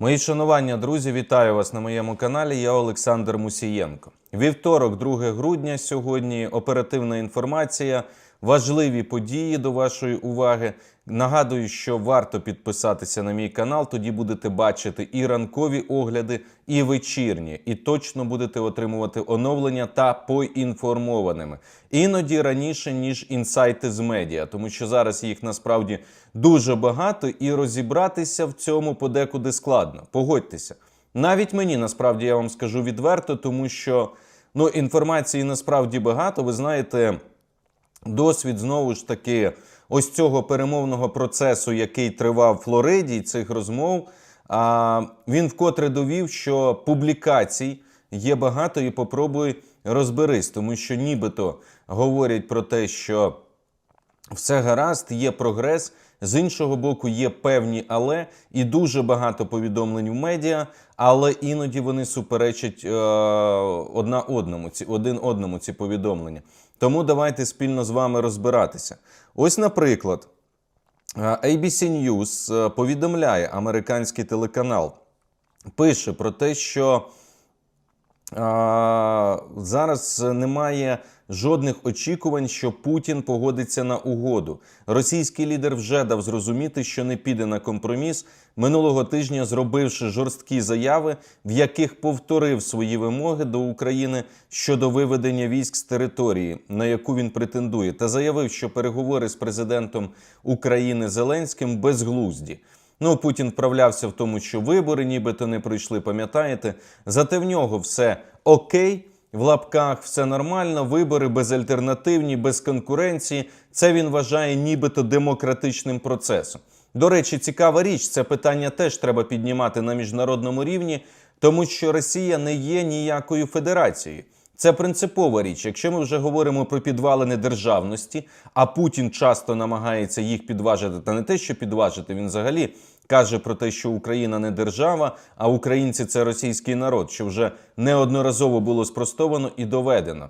Мої шанування, друзі, вітаю вас на моєму каналі. Я Олександр Мусієнко. Вівторок, 2 грудня. Сьогодні оперативна інформація, важливі події до вашої уваги. Нагадую, що варто підписатися на мій канал. Тоді будете бачити і ранкові огляди, і вечірні, і точно будете отримувати оновлення та поінформованими. Іноді раніше ніж інсайти з медіа, тому що зараз їх насправді дуже багато, і розібратися в цьому подекуди складно. Погодьтеся. Навіть мені насправді я вам скажу відверто, тому що ну інформації насправді багато. Ви знаєте, досвід знову ж таки ось цього перемовного процесу, який тривав в Флориді, цих розмов. А він вкотре довів, що публікацій є багато, і попробуй розберись, тому що нібито говорять про те, що все гаразд, є прогрес. З іншого боку, є певні але і дуже багато повідомлень в медіа, але іноді вони суперечать е, одна одному, ці один одному ці повідомлення. Тому давайте спільно з вами розбиратися. Ось, наприклад, е, ABC News е, повідомляє американський телеканал, пише про те, що а, зараз немає жодних очікувань, що Путін погодиться на угоду. Російський лідер вже дав зрозуміти, що не піде на компроміс минулого тижня, зробивши жорсткі заяви, в яких повторив свої вимоги до України щодо виведення військ з території, на яку він претендує, та заявив, що переговори з президентом України Зеленським безглузді. Ну, Путін вправлявся в тому, що вибори нібито не пройшли, пам'ятаєте? Зате в нього все окей, в лапках все нормально, вибори безальтернативні, без конкуренції. Це він вважає нібито демократичним процесом. До речі, цікава річ, це питання теж треба піднімати на міжнародному рівні, тому що Росія не є ніякою федерацією. Це принципова річ. Якщо ми вже говоримо про підвалини державності, а Путін часто намагається їх підважити, та не те, що підважити, він взагалі каже про те, що Україна не держава, а українці це російський народ, що вже неодноразово було спростовано і доведено.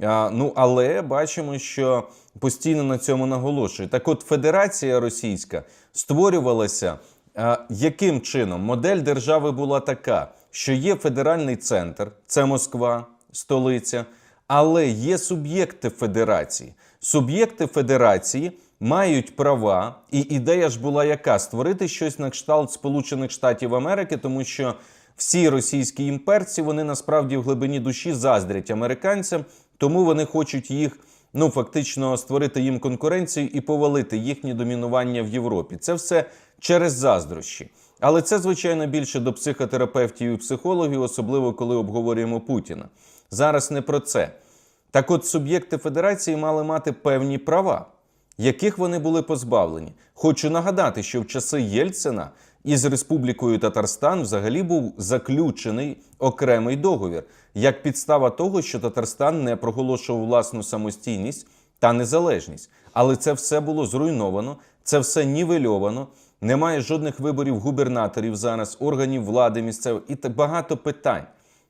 А, ну але бачимо, що постійно на цьому наголошує. Так, от Федерація Російська створювалася а, яким чином? Модель держави була така, що є федеральний центр, це Москва столиця, але є суб'єкти федерації. Суб'єкти федерації мають права, і ідея ж була яка? Створити щось на кшталт Сполучених Штатів Америки, тому що всі російські імперці вони насправді в глибині душі заздрять американцям, тому вони хочуть їх. Ну, фактично створити їм конкуренцію і повалити їхнє домінування в Європі. Це все через заздрощі. Але це, звичайно, більше до психотерапевтів і психологів, особливо коли обговорюємо Путіна. Зараз не про це. Так от суб'єкти федерації мали мати певні права, яких вони були позбавлені. Хочу нагадати, що в часи Єльцина із Республікою Татарстан взагалі був заключений окремий договір, як підстава того, що Татарстан не проголошував власну самостійність та незалежність. Але це все було зруйновано, це все нівельовано. Немає жодних виборів губернаторів зараз, органів влади місцевих і так багато питань.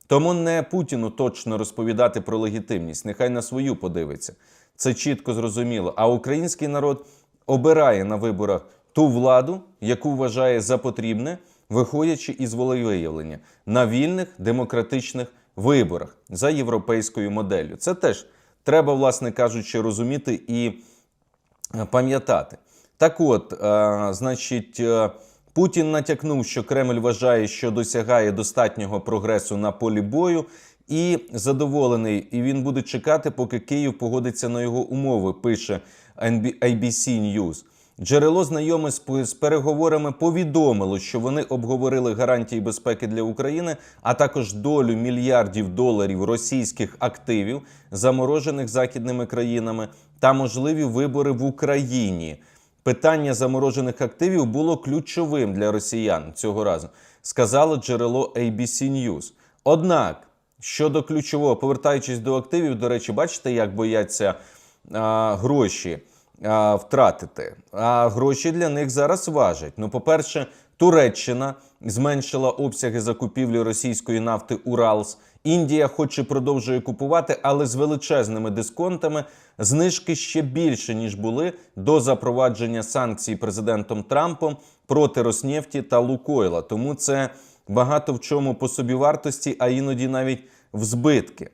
Тому не Путіну точно розповідати про легітимність, нехай на свою подивиться. Це чітко зрозуміло. А український народ обирає на виборах ту владу, яку вважає за потрібне, виходячи із волевиявлення на вільних демократичних виборах за європейською моделлю. Це теж треба, власне кажучи, розуміти і е, пам'ятати. Так от, е, значить, е, Путін натякнув, що Кремль вважає, що досягає достатнього прогресу на полі бою, і задоволений. І він буде чекати, поки Київ погодиться на його умови. Пише ABC News. Джерело знайоме з переговорами повідомило, що вони обговорили гарантії безпеки для України, а також долю мільярдів доларів російських активів, заморожених західними країнами, та можливі вибори в Україні. Питання заморожених активів було ключовим для росіян цього разу, сказало джерело ABC News. Однак щодо ключового, повертаючись до активів, до речі, бачите, як бояться а, гроші а, втратити. А гроші для них зараз важать. Ну, по-перше, Туреччина зменшила обсяги закупівлі російської нафти Уралс. Індія, хоч і продовжує купувати, але з величезними дисконтами, знижки ще більше ніж були до запровадження санкцій президентом Трампом проти Роснефті та Лукойла. Тому це багато в чому по собівартості, а іноді навіть в збитки.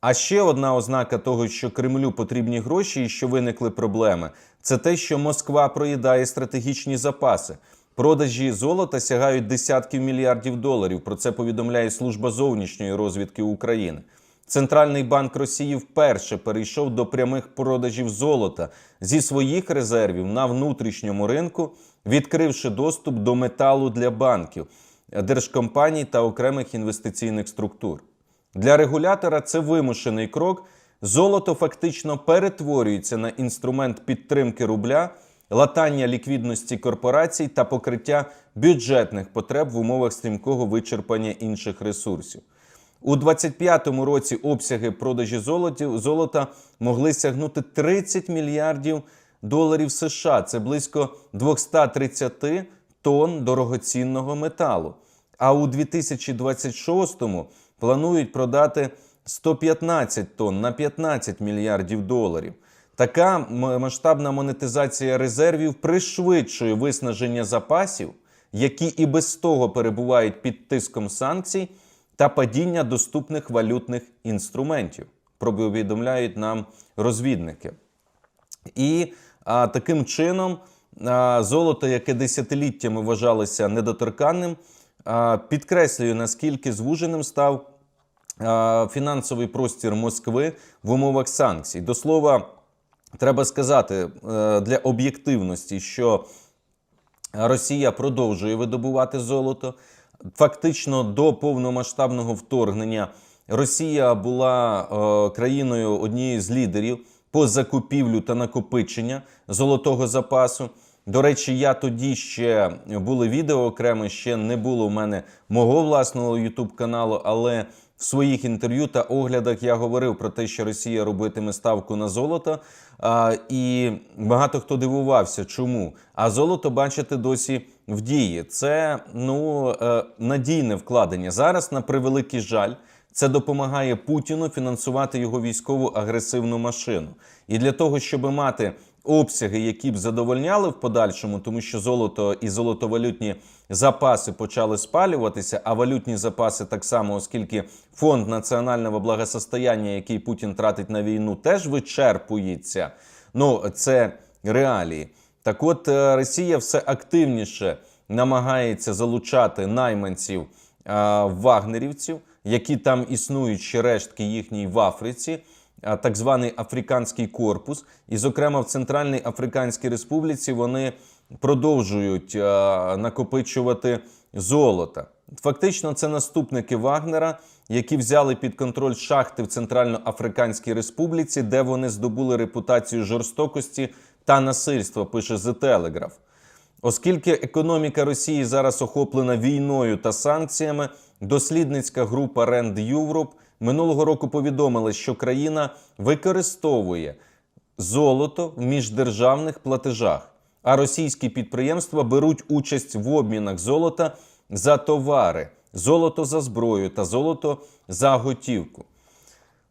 А ще одна ознака того, що Кремлю потрібні гроші і що виникли проблеми, це те, що Москва проїдає стратегічні запаси. Продажі золота сягають десятків мільярдів доларів. Про це повідомляє служба зовнішньої розвідки України. Центральний банк Росії вперше перейшов до прямих продажів золота зі своїх резервів на внутрішньому ринку, відкривши доступ до металу для банків, держкомпаній та окремих інвестиційних структур. Для регулятора це вимушений крок. Золото фактично перетворюється на інструмент підтримки рубля, латання ліквідності корпорацій та покриття бюджетних потреб в умовах стрімкого вичерпання інших ресурсів. У 2025 році обсяги продажі золота могли сягнути 30 мільярдів доларів США. Це близько 230 тонн дорогоцінного металу. А у 2026-му планують продати 115 тонн на 15 мільярдів доларів. Така масштабна монетизація резервів пришвидшує виснаження запасів, які і без того перебувають під тиском санкцій, та падіння доступних валютних інструментів. Повідомляють нам розвідники. І а, таким чином золото, яке десятиліттями вважалося недоторканним, підкреслює, наскільки звуженим став фінансовий простір Москви в умовах санкцій. До слова, треба сказати е, для об'єктивності, що Росія продовжує видобувати золото. Фактично до повномасштабного вторгнення Росія була е, країною однією з лідерів по закупівлю та накопичення золотого запасу. До речі, я тоді ще були відео окремо, ще не було в мене мого власного youtube каналу, але в своїх інтерв'ю та оглядах я говорив про те, що Росія робитиме ставку на золото. А, і багато хто дивувався, чому. А золото, бачите, досі в дії. Це ну, е, надійне вкладення. Зараз, на превеликий жаль, це допомагає Путіну фінансувати його військову агресивну машину. І для того, щоб мати обсяги, які б задовольняли в подальшому, тому що золото і золотовалютні запаси почали спалюватися, а валютні запаси так само, оскільки фонд національного благосостояння, який Путін тратить на війну, теж вичерпується. Ну, це реалії. Так от е, Росія все активніше намагається залучати найманців е, вагнерівців, які там існують ще рештки їхній в Африці, так званий Африканський корпус. І, зокрема, в Центральній Африканській Республіці вони продовжують накопичувати золото. Фактично, це наступники Вагнера, які взяли під контроль шахти в Центральноафриканській Республіці, де вони здобули репутацію жорстокості та насильства, пише The Telegraph. Оскільки економіка Росії зараз охоплена війною та санкціями, дослідницька група Rand Europe минулого року повідомила, що країна використовує золото в міждержавних платежах, а російські підприємства беруть участь в обмінах золота за товари, золото за зброю та золото за готівку.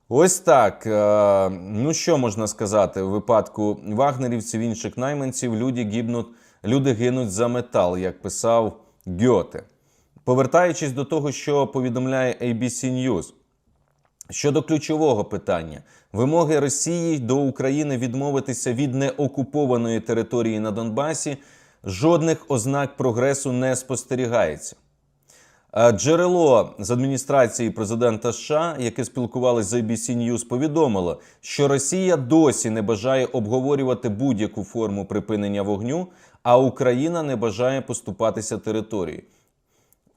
Ось так. Е, Ну що можна сказати в випадку вагнерівців, інших найманців, люди гибнуть, люди гинуть за метал, як писав Гьоте. Повертаючись до того, що повідомляє ABC News. Щодо ключового питання вимоги Росії до України відмовитися від неокупованої території на Донбасі, жодних ознак прогресу не спостерігається. Джерело з адміністрації президента США, яке спілкувалося з ABC News, повідомило, що Росія досі не бажає обговорювати будь-яку форму припинення вогню, а Україна не бажає поступатися територією.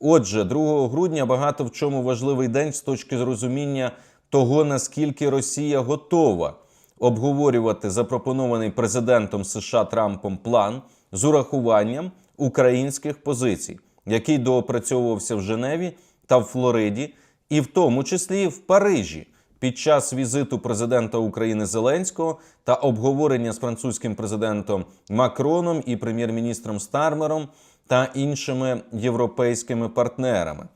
Отже, 2 грудня багато в чому важливий день з точки розуміння того, наскільки Росія готова обговорювати запропонований президентом США Трампом план з урахуванням українських позицій, який доопрацьовувався в Женеві та в Флориді, і в тому числі в Парижі. Під час візиту президента України Зеленського та обговорення з французьким президентом Макроном і прем'єр-міністром Стармером та іншими європейськими партнерами.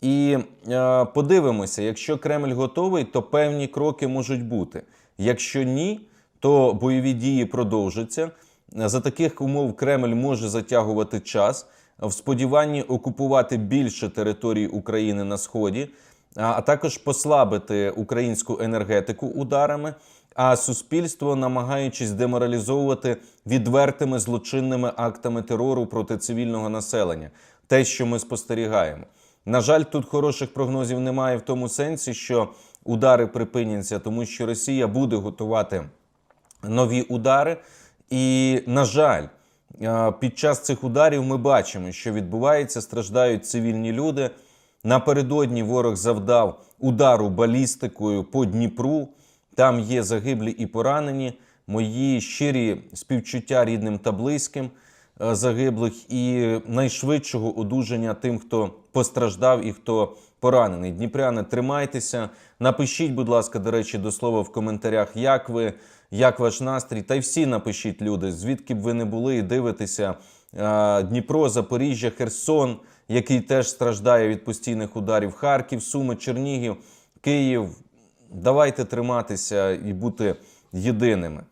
І е, подивимося, якщо Кремль готовий, то певні кроки можуть бути. Якщо ні, то бойові дії продовжаться. За таких умов Кремль може затягувати час в сподіванні окупувати більше територій України на сході, а також послабити українську енергетику ударами. А суспільство, намагаючись деморалізовувати відвертими злочинними актами терору проти цивільного населення, те, що ми спостерігаємо. На жаль, тут хороших прогнозів немає в тому сенсі, що удари припиняться, тому що Росія буде готувати нові удари. І, на жаль, під час цих ударів ми бачимо, що відбувається, страждають цивільні люди. Напередодні ворог завдав удару балістикою по Дніпру. Там є загиблі і поранені. Мої щирі співчуття рідним та близьким е, загиблих і найшвидшого одужання тим, хто постраждав і хто поранений. Дніпряни, тримайтеся. Напишіть, будь ласка, до речі, до слова в коментарях, як ви, як ваш настрій. Та й всі напишіть, люди, звідки б ви не були і дивитеся. Е, Дніпро, Запоріжжя, Херсон, який теж страждає від постійних ударів, Харків, Суми, Чернігів, Київ. Давайте триматися і бути єдиними.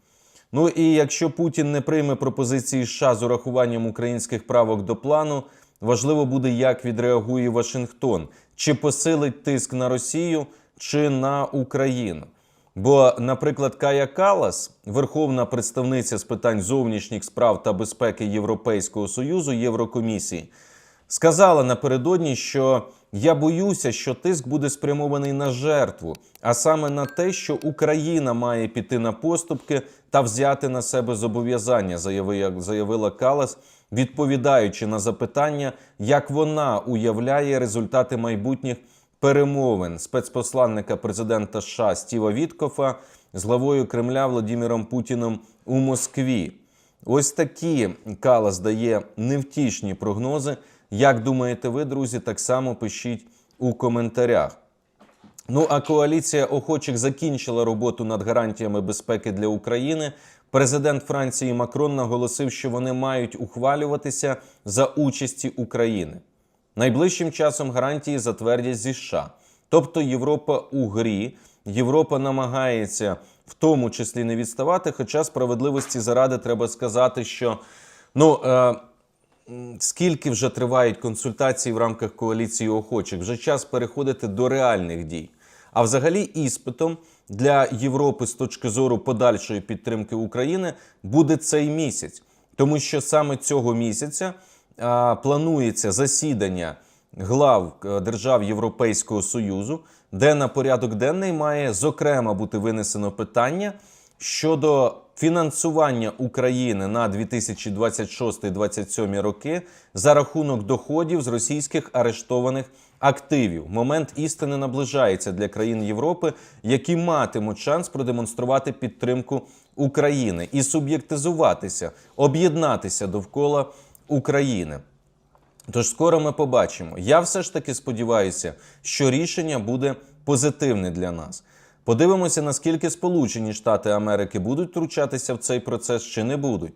Ну і якщо Путін не прийме пропозиції США з урахуванням українських правок до плану, важливо буде, як відреагує Вашингтон, чи посилить тиск на Росію, чи на Україну. Бо, наприклад, Кая Калас, верховна представниця з питань зовнішніх справ та безпеки Європейського союзу Єврокомісії, сказала напередодні, що я боюся, що тиск буде спрямований на жертву, а саме на те, що Україна має піти на поступки та взяти на себе зобов'язання, заяви- заявила Калас, відповідаючи на запитання, як вона уявляє результати майбутніх перемовин спецпосланника президента США Стіва Віткофа з главою Кремля Владимиром Путіном у Москві. Ось такі Калас дає невтішні прогнози. Як думаєте ви, друзі, так само пишіть у коментарях. Ну а коаліція охочих закінчила роботу над гарантіями безпеки для України. Президент Франції Макрон наголосив, що вони мають ухвалюватися за участі України. Найближчим часом гарантії затвердять зі США. Тобто Європа у грі, Європа намагається в тому числі не відставати. Хоча справедливості заради треба сказати, що ну. Е, Скільки вже тривають консультації в рамках коаліції охочих? Вже час переходити до реальних дій. А взагалі, іспитом для Європи з точки зору подальшої підтримки України буде цей місяць, тому що саме цього місяця а, планується засідання глав е, держав Європейського союзу, де на порядок денний має зокрема бути винесено питання щодо фінансування України на 2026-2027 роки за рахунок доходів з російських арештованих активів. Момент істини наближається для країн Європи, які матимуть шанс продемонструвати підтримку України і суб'єктизуватися, об'єднатися довкола України. Тож скоро ми побачимо. Я все ж таки сподіваюся, що рішення буде позитивне для нас. Подивимося, наскільки Сполучені Штати Америки будуть втручатися в цей процес чи не будуть.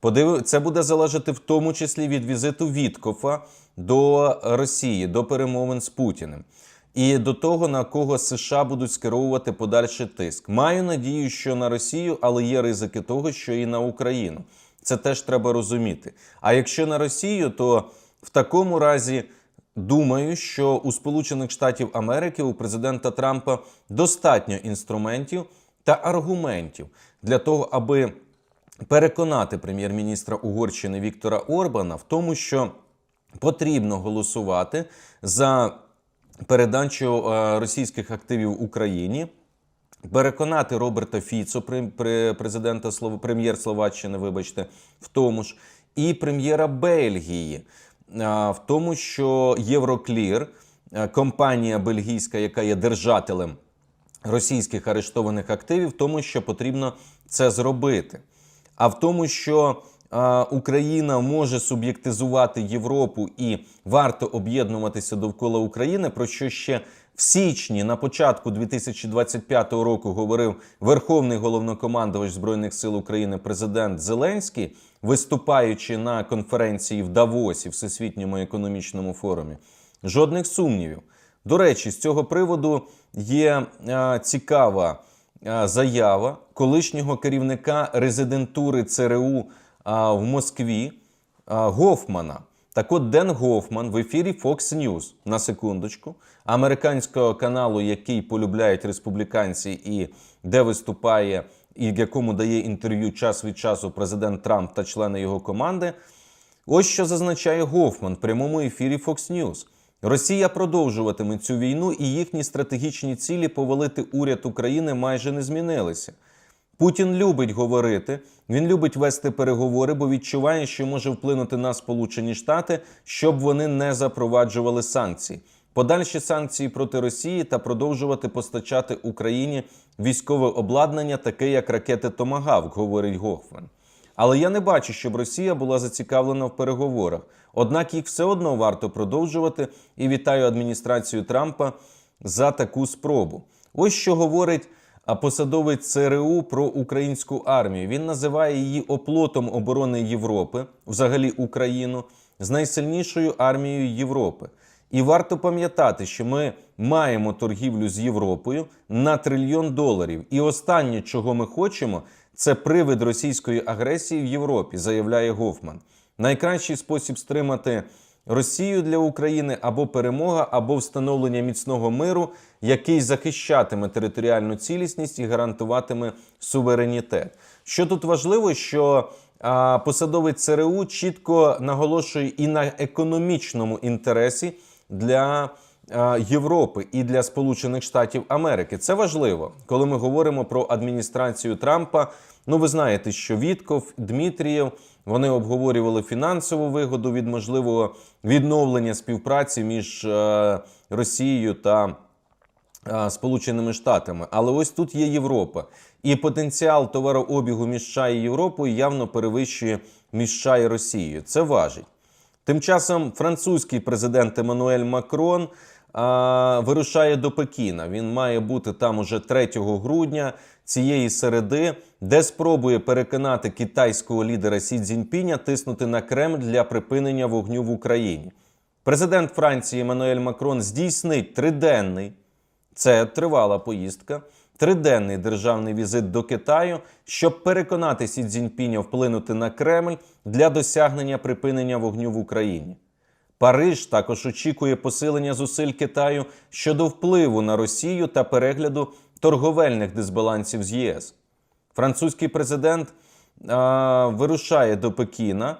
Подив... Це буде залежати в тому числі від візиту Віткофа до Росії, до перемовин з Путіним. І до того, на кого США будуть скеровувати подальший тиск. Маю надію, що на Росію, але є ризики того, що і на Україну. Це теж треба розуміти. А якщо на Росію, то в такому разі думаю, що у Сполучених Штатів Америки у президента Трампа достатньо інструментів та аргументів для того, аби переконати прем'єр-міністра Угорщини Віктора Орбана в тому, що потрібно голосувати за передачу е, російських активів Україні. Переконати Роберта Фіцо, пре- пре- президента прем'єр Словаччини, вибачте, в тому ж, і прем'єра Бельгії, в тому, що Євроклір, е, компанія бельгійська, яка є держателем російських арештованих активів, в тому, що потрібно це зробити. А в тому, що Україна може суб'єктизувати Європу і варто об'єднуватися довкола України, про що ще в січні на початку 2025 року говорив Верховний головнокомандувач Збройних сил України президент Зеленський, виступаючи на конференції в Давосі, Всесвітньому економічному форумі. Жодних сумнівів. До речі, з цього приводу є а, цікава а, заява колишнього керівника резидентури ЦРУ а, в Москві а, Гофмана. Так от Ден Гофман в ефірі Fox News на секундочку, американського каналу, який полюбляють республіканці, і де виступає, і якому дає інтерв'ю час від часу президент Трамп та члени його команди. Ось що зазначає Гофман в прямому ефірі Fox News. Росія продовжуватиме цю війну, і їхні стратегічні цілі повалити уряд України майже не змінилися. Путін любить говорити, він любить вести переговори, бо відчуває, що може вплинути на Сполучені Штати, щоб вони не запроваджували санкції. Подальші санкції проти Росії та продовжувати постачати Україні військове обладнання, таке як ракети Томагавк, говорить Гофман. Але я не бачу, щоб Росія була зацікавлена в переговорах. Однак їх все одно варто продовжувати і вітаю адміністрацію Трампа за таку спробу. Ось що говорить а, посадовець ЦРУ про українську армію. Він називає її оплотом оборони Європи, взагалі Україну, з найсильнішою армією Європи. І варто пам'ятати, що ми маємо торгівлю з Європою на трильйон доларів. І останнє, чого ми хочемо, це привид російської агресії в Європі, заявляє Гофман. Найкращий спосіб стримати Росію для України або перемога, або встановлення міцного миру, який захищатиме територіальну цілісність і гарантуватиме суверенітет. Що тут важливо, що а, посадовець ЦРУ чітко наголошує і на економічному інтересі для а, Європи і для Сполучених Штатів Америки. Це важливо, коли ми говоримо про адміністрацію Трампа. Ну, ви знаєте, що Вітков, Дмитрієв вони обговорювали фінансову вигоду від можливого відновлення співпраці між е, Росією та е, Сполученими Штатами. Але ось тут є Європа, і потенціал товарообігу між США і Європою явно перевищує між США і Росією. Це важить. Тим часом французький президент Еммануель Макрон а, вирушає до Пекіна. Він має бути там уже 3 грудня цієї середи, де спробує переконати китайського лідера Сі Цзіньпіня тиснути на Кремль для припинення вогню в Україні. Президент Франції Еммануель Макрон здійснить триденний це тривала поїздка, триденний державний візит до Китаю, щоб переконати Сі Цзіньпіня вплинути на Кремль для досягнення припинення вогню в Україні. Париж також очікує посилення зусиль Китаю щодо впливу на Росію та перегляду торговельних дисбалансів з ЄС. Французький президент а, вирушає до Пекіна.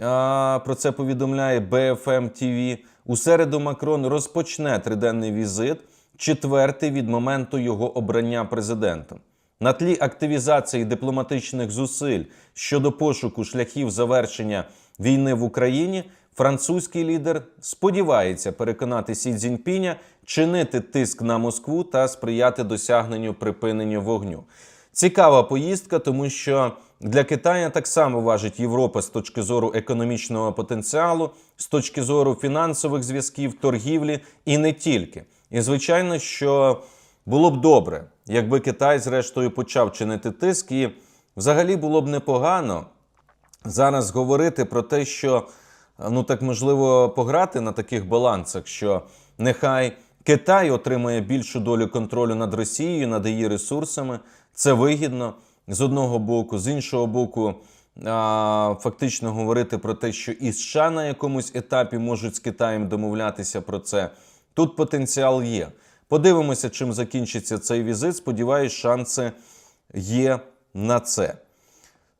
А, про це повідомляє BFM TV. У середу Макрон розпочне триденний візит, четвертий від моменту його обрання президентом. На тлі активізації дипломатичних зусиль щодо пошуку шляхів завершення війни в Україні, французький лідер сподівається переконати Сі Цзіньпіня чинити тиск на Москву та сприяти досягненню припинення вогню. Цікава поїздка, тому що для Китаю так само важить Європа з точки зору економічного потенціалу, з точки зору фінансових зв'язків, торгівлі і не тільки. І звичайно, що було б добре, якби Китай, зрештою, почав чинити тиск, і взагалі було б непогано зараз говорити про те, що ну так можливо пограти на таких балансах, що нехай Китай отримає більшу долю контролю над Росією, над її ресурсами. Це вигідно з одного боку, з іншого боку. Фактично говорити про те, що і США на якомусь етапі можуть з Китаєм домовлятися про це. Тут потенціал є. Подивимося, чим закінчиться цей візит. Сподіваюсь, шанси є на це.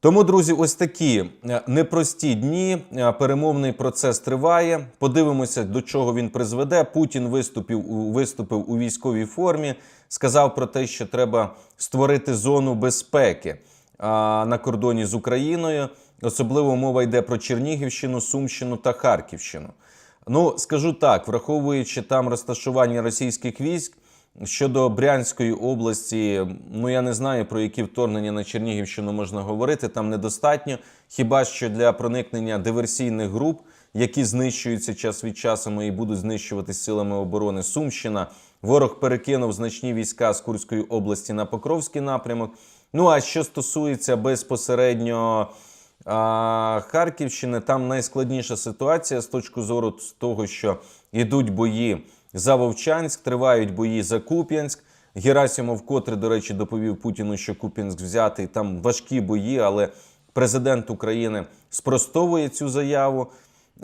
Тому, друзі, ось такі е, непрості дні. Е, Перемовний процес триває. Подивимося, до чого він призведе. Путін виступив виступив у військовій формі. Сказав про те, що треба створити зону безпеки на кордоні з Україною. Особливо мова йде про Чернігівщину, Сумщину та Харківщину. Ну, скажу так, враховуючи там розташування російських військ щодо Брянської області, ну я не знаю про які вторгнення на Чернігівщину можна говорити. Там недостатньо. Хіба що для проникнення диверсійних груп, які знищуються час від часу і будуть знищуватись силами оборони Сумщина. Ворог перекинув значні війська з Курської області на Покровський напрямок. Ну а що стосується безпосередньо а, Харківщини, там найскладніша ситуація з точки зору того, що йдуть бої за Вовчанськ, тривають бої за Куп'янськ. Герасимов вкотре, до речі, доповів Путіну, що Куп'янськ взятий. Там важкі бої, але президент України спростовує цю заяву.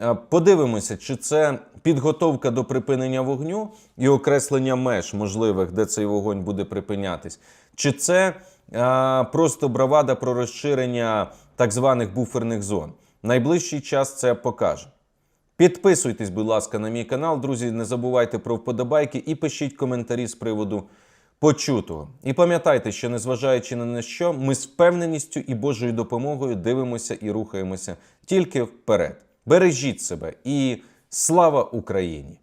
Е, Подивимося, чи це підготовка до припинення вогню і окреслення меж можливих, де цей вогонь буде припинятись, чи це е, просто бравада про розширення так званих буферних зон. Найближчий час це покаже. Підписуйтесь, будь ласка, на мій канал, друзі. Не забувайте про вподобайки і пишіть коментарі з приводу почутого. І пам'ятайте, що незважаючи на що, ми з впевненістю і Божою допомогою дивимося і рухаємося тільки вперед. Бережіть себе і слава Україні!